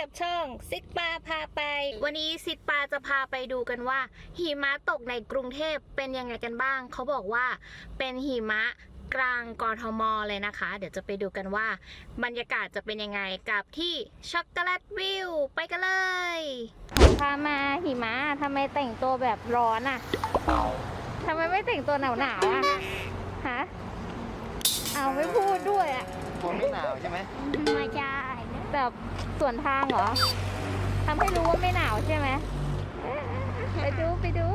วัสดีค่ะพบกับช่องซิกปาพาไป วันนี้ซิกปาจะพาไปดูกันว่า หิมะตกในกรุงเทพเป็นยังไงกันบ้าง เขาบอกว่าเป็นหิมะกลางกทมเลยนะคะ เดี๋ยวจะไปดูกันว่า บรรยากาศจะเป็นยังไงกับที่ช็อกโกแลตวิวไปกันเลยพามาหิมะทำไมแต่งตัวแบบร้อนอะทำไมไม่แต่งตัวหนาวหนาวๆอะฮะเอาไม่พูดด้วยอะกลัวไม่หนาวใช่ไหมไม่ใช่ แบบส่วนทางเหรอทำให้รู้ว่าไม่หนาวใช่ไหมไปดูไปดู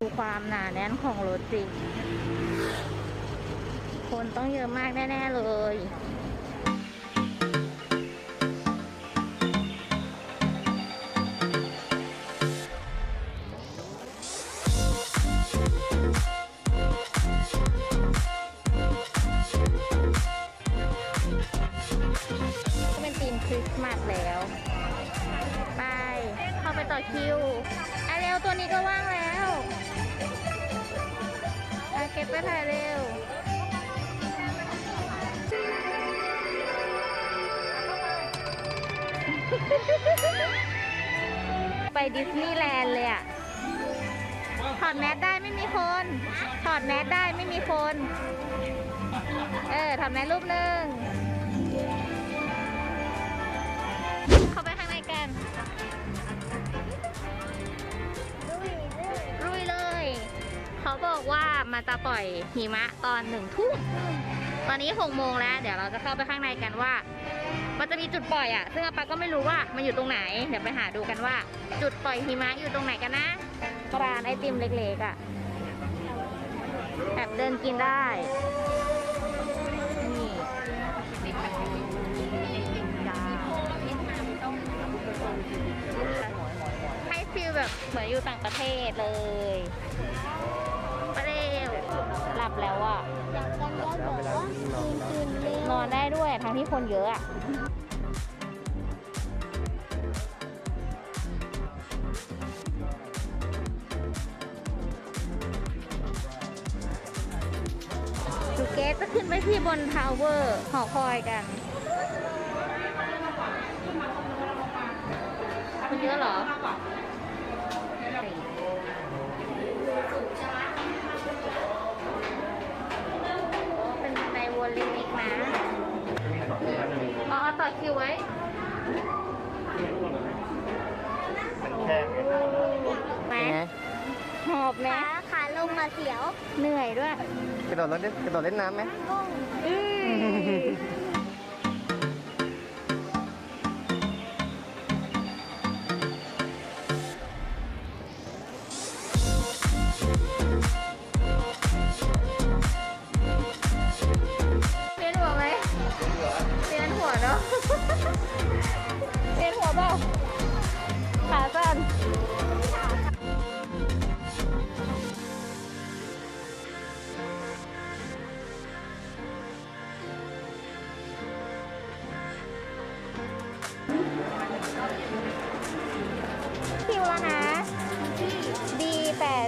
ดูความหนาแน่นของรถสิคนต้องเยอะมากแน่ ๆ เลย ริสต์มาสแล้ว ไป เข้าไปต่อคิวอะเร็วตัวนี้ก็ว่างแล้วอะเก็บไปถ่ายเร็วไปดิสนีย์แลนด์เลยอะถอดแมสได้ไม่มีคน ถอดแมสได้ไม่มีคน เออ ถอดแมสรูปหนึ่ง มันจะปล่อยหิมะตอนหนึ่งทุ่มตอนนี้หกโมงแล้ว เดี๋ยวเราจะเข้าไปข้างในกันว่า มันจะมีจุดปล่อยอะซึ่งอาปาก็ไม่รู้ว่ามันอยู่ตรงไหน เดี๋ยวไปหาดูกันว่า จุดปล่อยหิมะอยู่ตรงไหนกันนะร้านไอติมเล็กๆอะแอบเดินกินได้นี่ให้ฟีลแบบเหมือนอยู่ต่างประเทศเลย หลับแล้วอะนอนได้ด้วยทั้งที่คนเยอะอะดูเกตจะขึ้นไปที่บนทาวเวอร์หอคอยกันคนเยอะเหรอ เป็นในวน เล็กๆนะอ๋อเอาต่อคิวไว้ มันแคบไงไหมเป็นไงหอบไหมขาขาลงมาเสียว เหนื่อยด้วย กระโดดรถดิกระโดดเล่นน้ำไหมอื้อ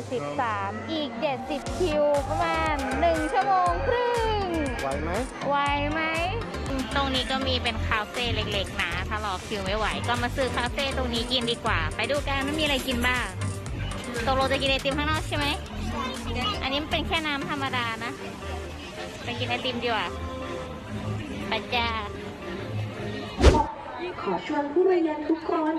83 อีก 70 คิว ประมาณ 1 ชั่วโมงครึ่ง ไหวไหมไหวไหม ตรงนี้ก็มีเป็นคาเฟ่เล็กๆนะ ถ้ารอคิวไม่ไหว ก็มาซื้อคาเฟ่ตรงนี้กินดีกว่า ไปดูกันว่ามีอะไรกินบ้างตกลงจะกินไอติมข้างนอกใช่ไหม อันนี้มันเป็นแค่น้ำธรรมดานะ ไปกินไอติมดีกว่าไปจ้าขอชวนผู้มาเยือนทุกคน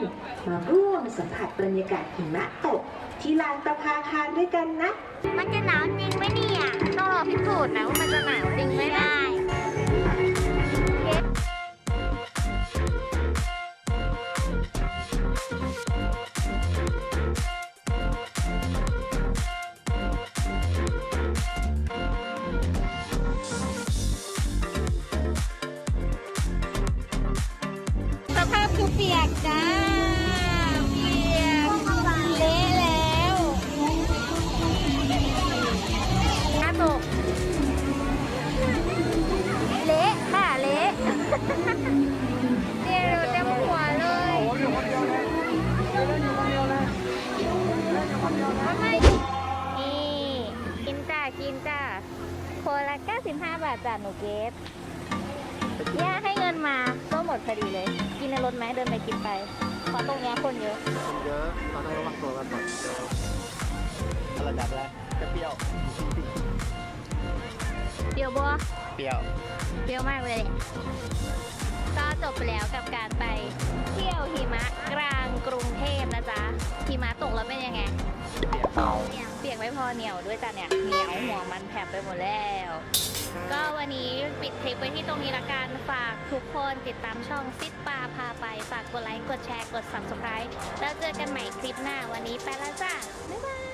มาร่วมสัมผัสบรรยากาศหิมะตก ที่ลานประภาคารด้วยกันนะ มันจะหนาวจริงไหมเนี่ย ต้องรอพิสูจน์นะว่ามันจะ 95 บาทจ้าหนูเกฟไปย่าให้เงินมาก็หมดพอดีเลย กินในรถไหมเดินไปกินไปเพราะตรงเนี้ยคนเยอะคนเยอะเราต้องระวังตัวกันก่อนอะไรแบบอะไรจะเปรี้ยวเดี๋ยวบัวเปรี้ยว เปรี้ยวมากเลยก็จบไปแล้วกับการไปเที่ยวหิมะกลางกรุง พอเหนียวด้วยจ้ะเนี่ยเหนียวหัวมันแผลบไปหมดแล้ว ก็วันนี้ปิดคลิปไว้ที่ตรงนี้ละกันฝากทุกคนติดตามช่องซิดปาพาไป ฝากกดไลค์กดแชร์กด subscribe แล้วเจอกันใหม่คลิปหน้าวันนี้ไปแล้วจ้าบ๊ายบาย